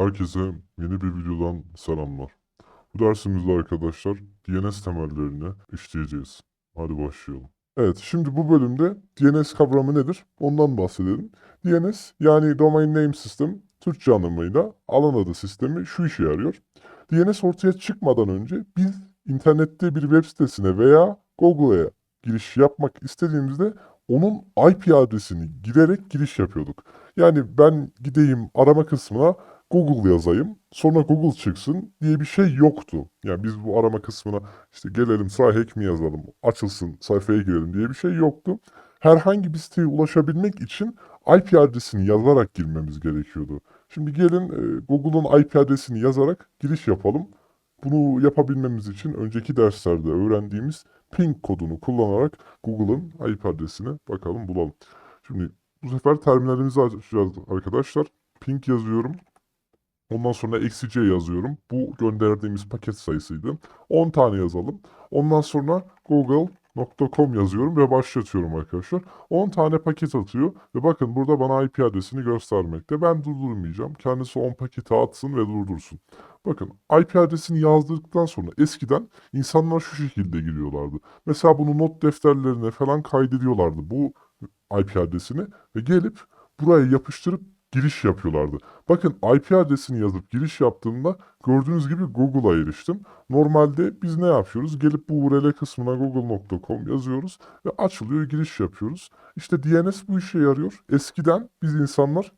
Herkese yeni bir videodan selamlar. Bu dersimizde arkadaşlar DNS temellerini işleyeceğiz. Hadi başlayalım. Evet, şimdi bu bölümde DNS kavramı nedir? Ondan bahsedelim. DNS yani Domain Name System, Türkçe anlamıyla alan adı sistemi şu işe yarıyor. DNS ortaya çıkmadan önce biz internette bir web sitesine veya Google'a giriş yapmak istediğimizde onun IP adresini girerek giriş yapıyorduk. Yani ben gideyim arama kısmına Google yazayım, sonra Google çıksın diye bir şey yoktu. Yani biz bu arama kısmına işte gelelim sağ hack mi yazalım, açılsın, sayfaya girelim diye bir şey yoktu. Herhangi bir siteye ulaşabilmek için IP adresini yazarak girmemiz gerekiyordu. Şimdi gelin e, Google'un IP adresini yazarak giriş yapalım. Bunu yapabilmemiz için önceki derslerde öğrendiğimiz ping kodunu kullanarak Google'ın IP adresini bakalım bulalım. Şimdi bu sefer terminalimizi açacağız arkadaşlar. Ping yazıyorum. Ondan sonra eksi c yazıyorum. Bu gönderdiğimiz paket sayısıydı. 10 tane yazalım. Ondan sonra google.com yazıyorum ve başlatıyorum arkadaşlar. 10 tane paket atıyor ve bakın burada bana IP adresini göstermekte. Ben durdurmayacağım. Kendisi 10 paketi atsın ve durdursun. Bakın IP adresini yazdıktan sonra eskiden insanlar şu şekilde giriyorlardı. Mesela bunu not defterlerine falan kaydediyorlardı bu IP adresini ve gelip buraya yapıştırıp giriş yapıyorlardı. Bakın IP adresini yazıp giriş yaptığımda gördüğünüz gibi Google'a eriştim. Normalde biz ne yapıyoruz? Gelip bu URL kısmına google.com yazıyoruz ve açılıyor giriş yapıyoruz. İşte DNS bu işe yarıyor. Eskiden biz insanlar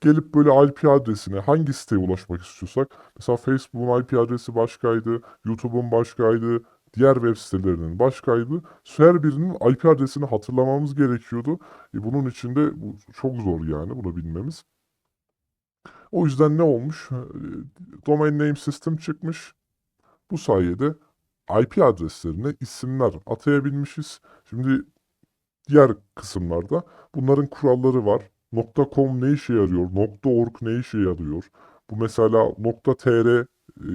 gelip böyle IP adresine hangi siteye ulaşmak istiyorsak mesela Facebook'un IP adresi başkaydı, YouTube'un başkaydı, diğer web sitelerinin başkaydı. Her birinin IP adresini hatırlamamız gerekiyordu. E bunun için de bu çok zor yani bunu bilmemiz. O yüzden ne olmuş? E, Domain Name System çıkmış. Bu sayede IP adreslerine isimler atayabilmişiz. Şimdi diğer kısımlarda bunların kuralları var. .com ne işe yarıyor? .org ne işe yarıyor? Bu mesela .tr e,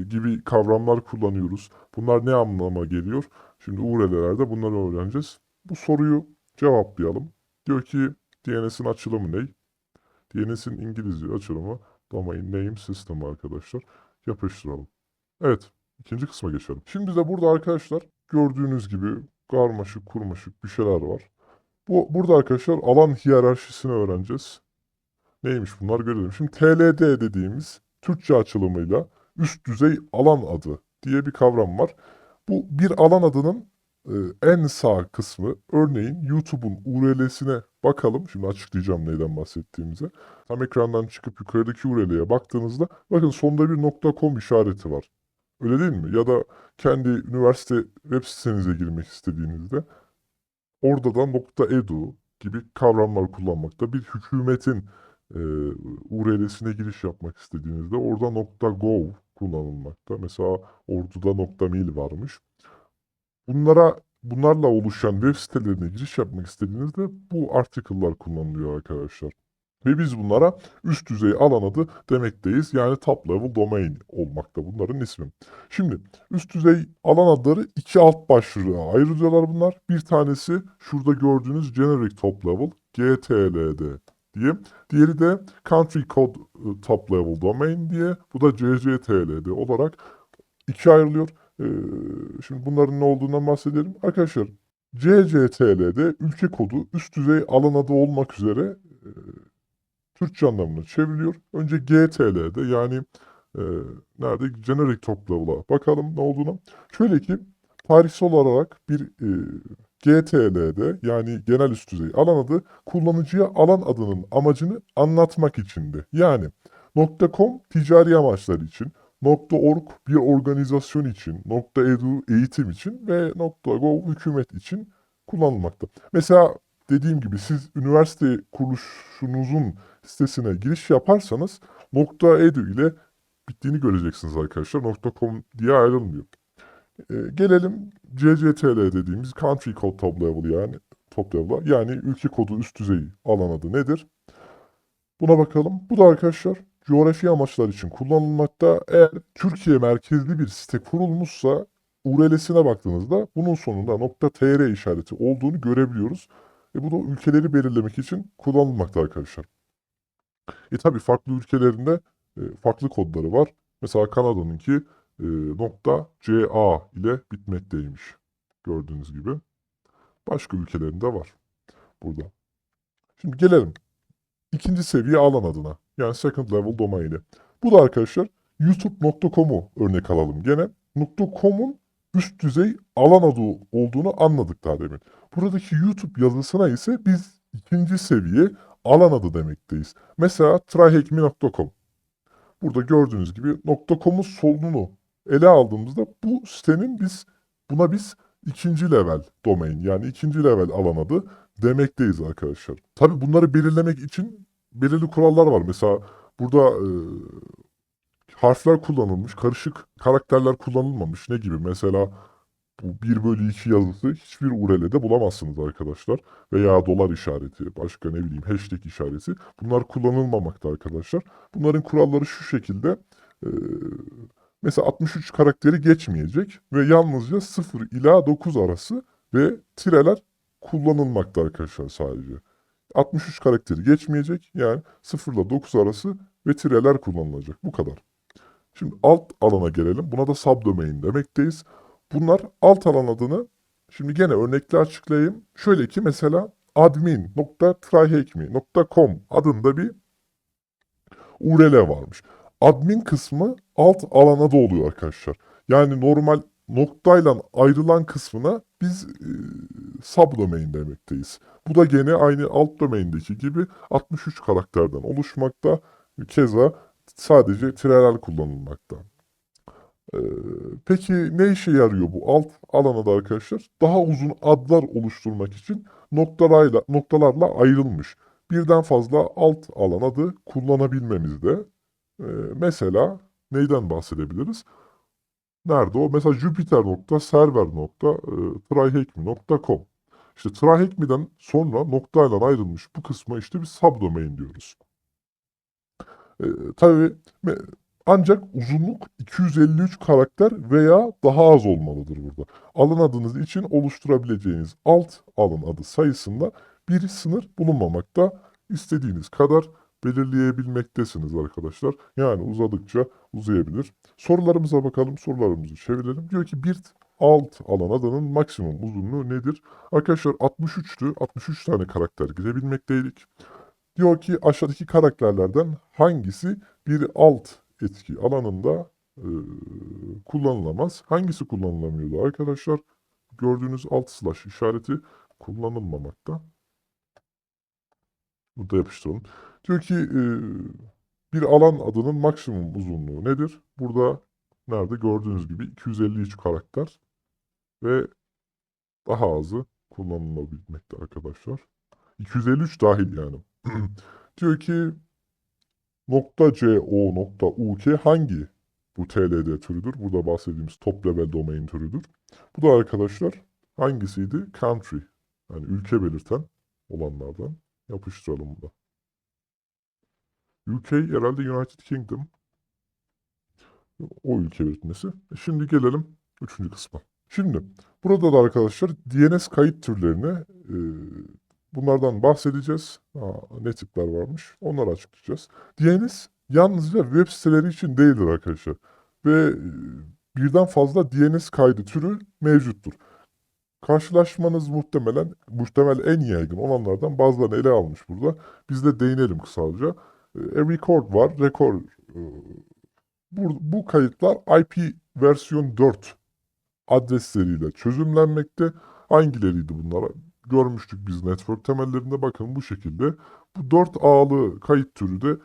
gibi kavramlar kullanıyoruz. Bunlar ne anlama geliyor? Şimdi URL'lerde bunları öğreneceğiz. Bu soruyu cevaplayalım. Diyor ki DNS'in açılımı ne? DNS'in İngilizce açılımı Domain Name System arkadaşlar. Yapıştıralım. Evet, ikinci kısma geçelim. Şimdi de burada arkadaşlar gördüğünüz gibi karmaşık kurmaşık bir şeyler var. Bu, burada arkadaşlar alan hiyerarşisini öğreneceğiz. Neymiş bunlar görelim. Şimdi TLD dediğimiz Türkçe açılımıyla üst düzey alan adı diye bir kavram var. Bu bir alan adının en sağ kısmı örneğin YouTube'un URL'sine bakalım. Şimdi açıklayacağım neyden bahsettiğimizi. Tam ekrandan çıkıp yukarıdaki URL'ye baktığınızda bakın sonunda bir .com işareti var. Öyle değil mi? Ya da kendi üniversite web sitenize girmek istediğinizde orada da .edu gibi kavramlar kullanmakta. Bir hükümetin e, URL'sine giriş yapmak istediğinizde orada .gov kullanılmakta. Mesela orduda .mil varmış. Bunlara bunlarla oluşan web sitelerine giriş yapmak istediğinizde bu article'lar kullanılıyor arkadaşlar. Ve biz bunlara üst düzey alan adı demekteyiz. Yani top level domain olmakta bunların ismi. Şimdi üst düzey alan adları iki alt başlığa ayrılıyorlar bunlar. Bir tanesi şurada gördüğünüz generic top level GTLD diye. Diğeri de country code e, top level domain diye. Bu da CCTLD olarak ikiye ayrılıyor. Ee, şimdi bunların ne olduğundan bahsedelim. Arkadaşlar CCTL'de ülke kodu üst düzey alan adı olmak üzere e, Türkçe anlamına çevriliyor. Önce GTL'de yani e, nerede generic top level'a bakalım ne olduğuna. Şöyle ki tarihsel olarak bir e, GTL'de yani genel üst düzey alan adı kullanıcıya alan adının amacını anlatmak içindi. Yani .com ticari amaçlar için, .org bir organizasyon için, .edu eğitim için ve .gov hükümet için kullanılmakta. Mesela dediğim gibi siz üniversite kuruluşunuzun sitesine giriş yaparsanız .edu ile bittiğini göreceksiniz arkadaşlar. .com diye ayrılmıyor. Ee, gelelim CCTL dediğimiz Country Code Level yani top level'a yani ülke kodu üst düzey alan adı nedir? Buna bakalım. Bu da arkadaşlar coğrafi amaçlar için kullanılmakta. Eğer Türkiye merkezli bir site kurulmuşsa URL'sine baktığınızda bunun sonunda .tr işareti olduğunu görebiliyoruz. E bu da ülkeleri belirlemek için kullanılmakta arkadaşlar. E tabi farklı ülkelerinde e, farklı kodları var. Mesela Kanada'nınki e, nokta .ca ile bitmekteymiş. Gördüğünüz gibi. Başka ülkelerinde var burada. Şimdi gelelim ikinci seviye alan adına. Yani second level domaini. Bu da arkadaşlar youtube.com'u örnek alalım gene. .com'un üst düzey alan adı olduğunu anladık daha demin. Buradaki YouTube yazısına ise biz ikinci seviye alan adı demekteyiz. Mesela tryhackme.com. Burada gördüğünüz gibi .com'un solunu ele aldığımızda bu sitenin biz buna biz ikinci level domain yani ikinci level alan adı demekteyiz arkadaşlar. Tabi bunları belirlemek için belirli kurallar var. Mesela burada e, harfler kullanılmış, karışık karakterler kullanılmamış. Ne gibi? Mesela bu 1 bölü 2 yazısı hiçbir URL'de bulamazsınız arkadaşlar. Veya dolar işareti, başka ne bileyim hashtag işareti. Bunlar kullanılmamakta arkadaşlar. Bunların kuralları şu şekilde. e, mesela 63 karakteri geçmeyecek ve yalnızca 0 ila 9 arası ve tireler kullanılmakta arkadaşlar sadece. 63 karakteri geçmeyecek yani 0 ile 9 arası ve tireler kullanılacak. Bu kadar. Şimdi alt alana gelelim. Buna da subdomain demekteyiz. Bunlar alt alan adını şimdi gene örnekle açıklayayım. Şöyle ki mesela admin.tryhackme.com adında bir URL varmış. Admin kısmı alt alana da oluyor arkadaşlar. Yani normal noktayla ayrılan kısmına biz e, subdomain demekteyiz. Bu da gene aynı alt domaindeki gibi 63 karakterden oluşmakta. Keza sadece tireler kullanılmakta. Ee, peki ne işe yarıyor bu alt alana da arkadaşlar? Daha uzun adlar oluşturmak için noktalarla, noktalarla ayrılmış. Birden fazla alt alan adı kullanabilmemizde. Ee, mesela neyden bahsedebiliriz? Nerede o? Mesela jupiter.server.tryhackme.com İşte tryhackme'den sonra noktayla ayrılmış bu kısma işte bir subdomain diyoruz. Ee, tabii ancak uzunluk 253 karakter veya daha az olmalıdır burada. Alan adınız için oluşturabileceğiniz alt alan adı sayısında bir sınır bulunmamakta. İstediğiniz kadar belirleyebilmektesiniz arkadaşlar. Yani uzadıkça uzayabilir. Sorularımıza bakalım. Sorularımızı çevirelim. Diyor ki bir alt alan adının maksimum uzunluğu nedir? Arkadaşlar 63'tü. 63 tane karakter girebilmekteydik. Diyor ki aşağıdaki karakterlerden hangisi bir alt etki alanında e, kullanılamaz? Hangisi kullanılamıyordu arkadaşlar? Gördüğünüz alt slash işareti kullanılmamakta. Burada yapıştıralım. Diyor ki bir alan adının maksimum uzunluğu nedir? Burada nerede? Gördüğünüz gibi 253 karakter ve daha azı kullanılabilmekte arkadaşlar. 253 dahil yani. Diyor ki nokta .co nokta .uk hangi bu TLD türüdür? Burada bahsettiğimiz top level domain türüdür. Bu da arkadaşlar hangisiydi? Country. Yani ülke belirten olanlardan. Yapıştıralım bunu. UK herhalde United Kingdom. O ülke belirtmesi. E Şimdi gelelim üçüncü kısma. Şimdi burada da arkadaşlar DNS kayıt türlerini e, bunlardan bahsedeceğiz. Aa, ne tipler varmış onları açıklayacağız. DNS yalnızca web siteleri için değildir arkadaşlar. Ve e, birden fazla DNS kaydı türü mevcuttur. Karşılaşmanız muhtemelen muhtemel en yaygın olanlardan bazılarını ele almış burada. Biz de değinelim kısaca. E, record var. Record e, bu, bu kayıtlar IP versiyon 4 adresleriyle çözümlenmekte. Hangileriydi bunlar? Görmüştük biz network temellerinde. Bakın bu şekilde. Bu 4 ağlı kayıt türü de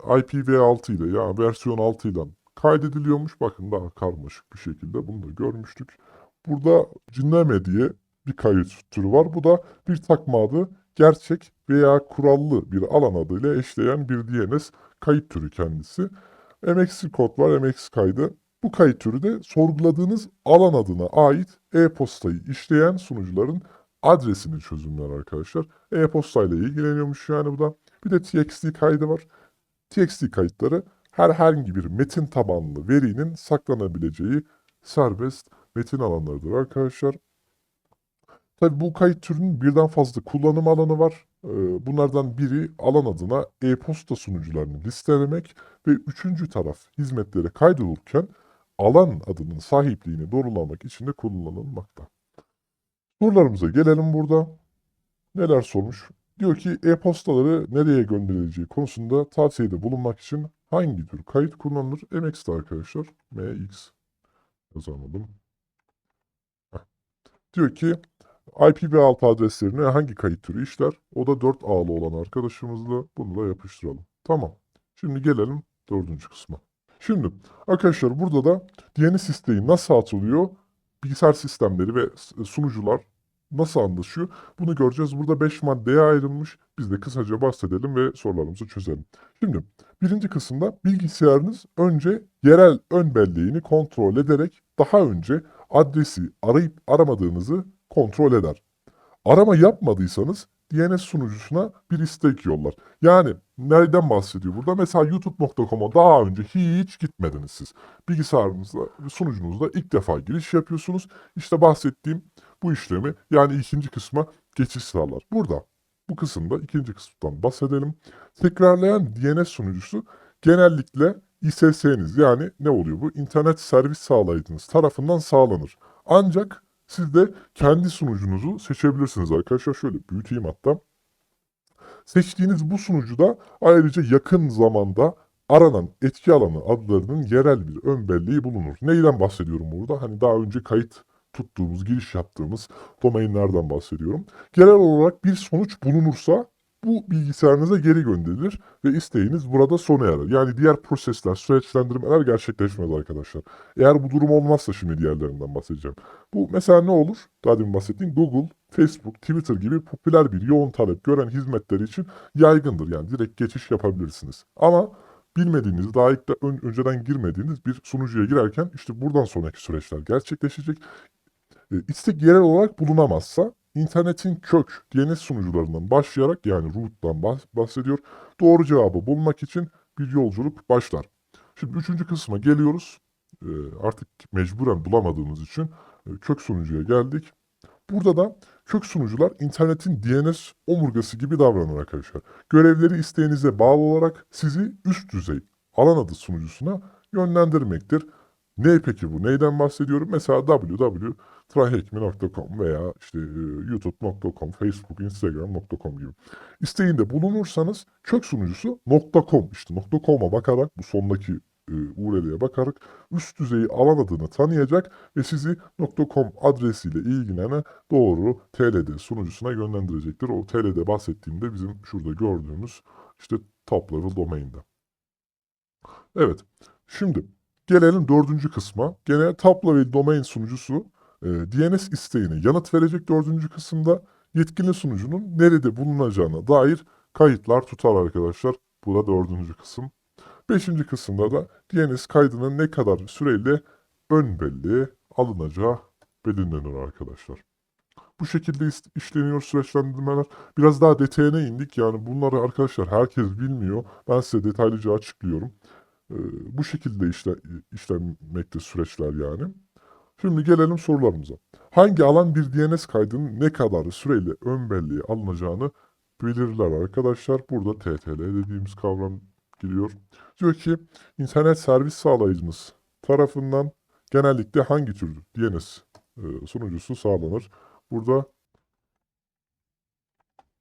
IPv6 ile ya versiyon 6 ile kaydediliyormuş. Bakın daha karmaşık bir şekilde bunu da görmüştük. Burada Cinname diye bir kayıt türü var. Bu da bir takma adı gerçek veya kurallı bir alan adıyla eşleyen bir DNS kayıt türü kendisi. MX kod var, MX kaydı. Bu kayıt türü de sorguladığınız alan adına ait e-postayı işleyen sunucuların adresini çözümler arkadaşlar. E-postayla ilgileniyormuş yani bu da. Bir de TXT kaydı var. TXT kayıtları herhangi bir metin tabanlı verinin saklanabileceği serbest metin alanlarıdır arkadaşlar. Tabi bu kayıt türünün birden fazla kullanım alanı var. e, bunlardan biri alan adına e-posta sunucularını listelemek ve üçüncü taraf hizmetlere kaydolurken alan adının sahipliğini doğrulamak için de kullanılmakta. Sorularımıza gelelim burada. Neler sormuş? Diyor ki e-postaları nereye gönderileceği konusunda tavsiyede bulunmak için hangi tür kayıt kullanılır? MX'de arkadaşlar. MX yazamadım. Diyor ki IPv6 adreslerine hangi kayıt türü işler? O da 4 ağlı olan arkadaşımızla bunu da yapıştıralım. Tamam. Şimdi gelelim dördüncü kısma. Şimdi arkadaşlar burada da DNS isteği nasıl atılıyor? Bilgisayar sistemleri ve sunucular nasıl anlaşıyor? Bunu göreceğiz. Burada 5 maddeye ayrılmış. Biz de kısaca bahsedelim ve sorularımızı çözelim. Şimdi birinci kısımda bilgisayarınız önce yerel ön belleğini kontrol ederek daha önce adresi arayıp aramadığınızı kontrol eder. Arama yapmadıysanız DNS sunucusuna bir istek yollar. Yani nereden bahsediyor burada? Mesela youtube.com'a daha önce hiç gitmediniz siz. Bilgisayarınızda, sunucunuzda ilk defa giriş yapıyorsunuz. İşte bahsettiğim bu işlemi yani ikinci kısma geçiş sağlar. Burada bu kısımda ikinci kısımdan bahsedelim. Tekrarlayan DNS sunucusu genellikle ISS'niz yani ne oluyor bu? İnternet servis sağlayıcınız tarafından sağlanır. Ancak siz de kendi sunucunuzu seçebilirsiniz arkadaşlar. Şöyle büyüteyim hatta. Seçtiğiniz bu sunucuda ayrıca yakın zamanda aranan etki alanı adlarının yerel bir ön belleği bulunur. Neyden bahsediyorum burada? Hani daha önce kayıt tuttuğumuz, giriş yaptığımız domainlerden bahsediyorum. Genel olarak bir sonuç bulunursa bu bilgisayarınıza geri gönderilir ve isteğiniz burada sona erer. Yani diğer prosesler, süreçlendirmeler gerçekleşmez arkadaşlar. Eğer bu durum olmazsa şimdi diğerlerinden bahsedeceğim. Bu mesela ne olur? Daha demin bahsettiğim Google, Facebook, Twitter gibi popüler bir yoğun talep gören hizmetleri için yaygındır. Yani direkt geçiş yapabilirsiniz. Ama bilmediğiniz, daha ilk de ön- önceden girmediğiniz bir sunucuya girerken işte buradan sonraki süreçler gerçekleşecek. E, yerel olarak bulunamazsa internetin kök DNS sunucularından başlayarak yani root'tan bah- bahsediyor. Doğru cevabı bulmak için bir yolculuk başlar. Şimdi üçüncü kısma geliyoruz. E, artık mecburen bulamadığımız için e, kök sunucuya geldik. Burada da kök sunucular internetin DNS omurgası gibi davranır arkadaşlar. Görevleri isteğinize bağlı olarak sizi üst düzey alan adı sunucusuna yönlendirmektir. Ne peki bu? Neyden bahsediyorum? Mesela www.trahekmi.com veya işte e, youtube.com, facebook, instagram.com gibi. İsteğinde bulunursanız kök sunucusu .com işte .com'a bakarak bu sondaki URL'ye bakarak üst düzey alan adını tanıyacak ve sizi .com adresiyle ilgilenen doğru TLD sunucusuna yönlendirecektir. O TLD bahsettiğimde bizim şurada gördüğümüz işte top level domain'de. Evet. Şimdi gelelim dördüncü kısma. Gene top level domain sunucusu e, DNS isteğine yanıt verecek dördüncü kısımda yetkili sunucunun nerede bulunacağına dair kayıtlar tutar arkadaşlar. Bu da dördüncü kısım. Beşinci kısımda da DNS kaydının ne kadar süreyle ön belleğe alınacağı belirlenir arkadaşlar. Bu şekilde işleniyor süreçlendirmeler. Biraz daha detayına indik. Yani bunları arkadaşlar herkes bilmiyor. Ben size detaylıca açıklıyorum. Ee, bu şekilde işle, işlenmekte süreçler yani. Şimdi gelelim sorularımıza. Hangi alan bir DNS kaydının ne kadar süreyle ön belleğe alınacağını belirler arkadaşlar. Burada TTL dediğimiz kavram giriyor. Diyor ki internet servis sağlayıcınız tarafından genellikle hangi tür DNS e, sunucusu sağlanır? Burada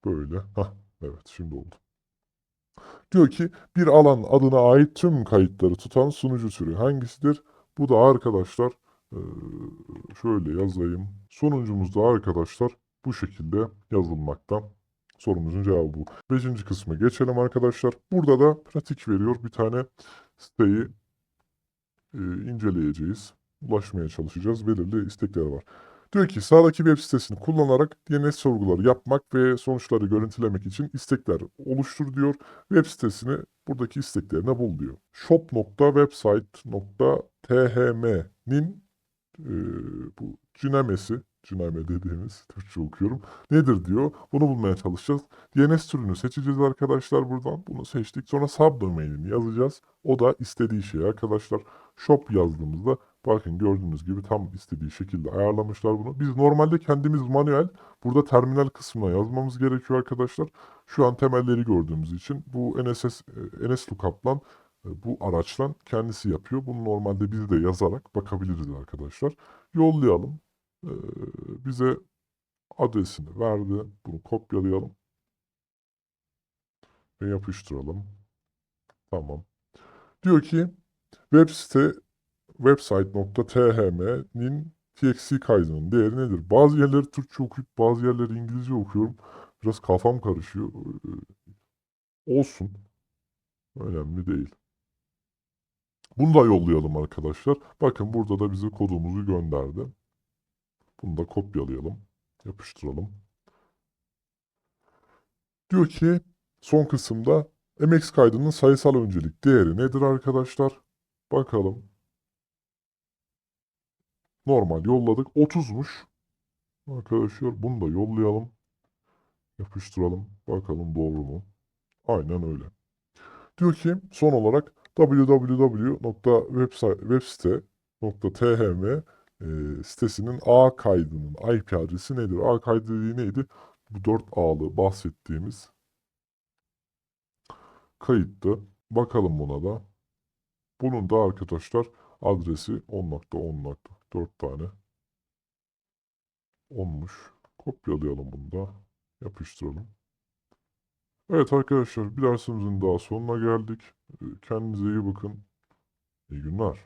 böyle. Hah, evet şimdi oldu. Diyor ki bir alan adına ait tüm kayıtları tutan sunucu türü hangisidir? Bu da arkadaşlar e, şöyle yazayım. Sonuncumuz da arkadaşlar bu şekilde yazılmakta. Sorumuzun cevabı bu. Beşinci kısmı geçelim arkadaşlar. Burada da pratik veriyor. Bir tane siteyi e, inceleyeceğiz. Ulaşmaya çalışacağız. Belirli istekler var. Diyor ki sağdaki web sitesini kullanarak DNS sorguları yapmak ve sonuçları görüntülemek için istekler oluştur diyor. Web sitesini buradaki isteklerine bul diyor. shop.website.thm'nin e, bu cinemesi, cineme dediğimiz Türkçe okuyorum. Nedir diyor. Bunu bulmaya çalışacağız. DNS türünü seçeceğiz arkadaşlar buradan. Bunu seçtik. Sonra subdomain'ini yazacağız. O da istediği şey arkadaşlar. Shop yazdığımızda Bakın gördüğünüz gibi tam istediği şekilde ayarlamışlar bunu. Biz normalde kendimiz manuel burada terminal kısmına yazmamız gerekiyor arkadaşlar. Şu an temelleri gördüğümüz için bu NSS, NS Lookup'la e, bu araçla kendisi yapıyor. Bunu normalde biz de yazarak bakabiliriz arkadaşlar. Yollayalım. Ee, bize adresini verdi. Bunu kopyalayalım. Ve yapıştıralım. Tamam. Diyor ki web site website.thm'nin txt kaydının değeri nedir? Bazı yerleri Türkçe okuyup bazı yerleri İngilizce okuyorum. Biraz kafam karışıyor. Ee, Olsun. Önemli değil. Bunu da yollayalım arkadaşlar. Bakın burada da bize kodumuzu gönderdi. Bunu da kopyalayalım. Yapıştıralım. Diyor ki son kısımda MX kaydının sayısal öncelik değeri nedir arkadaşlar? Bakalım. Normal yolladık. 30'muş. Arkadaşlar bunu da yollayalım. Yapıştıralım. Bakalım doğru mu? Aynen öyle. Diyor ki son olarak www.website.thm e, sitesinin A kaydının IP adresi nedir? A kaydı dediği neydi? Bu 4 A'lı bahsettiğimiz kayıttı. Bakalım buna da. Bunun da arkadaşlar adresi 10.10.4 tane 10'muş. Kopyalayalım bunu da. Yapıştıralım. Evet arkadaşlar bir dersimizin daha sonuna geldik. Kendinize iyi bakın. İyi günler.